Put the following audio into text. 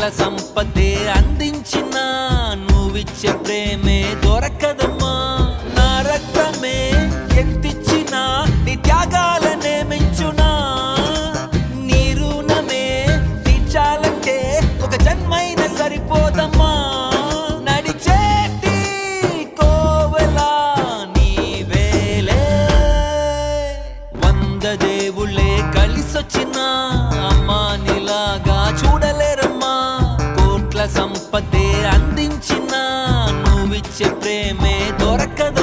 కోట్ల సంపదే అందించిన నువ్విచ్చే ప్రేమే దొరకదమ్మా. నా రక్తమే ఎంతిచ్చినా నీ త్యాగాలనే మించునా. నీ రుణమే తీర్చాలంటే ఒక జన్మైన సరిపోదమ్మా. నడిచేటి కోవెలా నీవేలే వంద దేవుళ్ళే కలిసొచ్చిన అమ్మా నీలాగా సంపదే అందించిన నువ్విచ్చే ప్రేమే దొరకదు.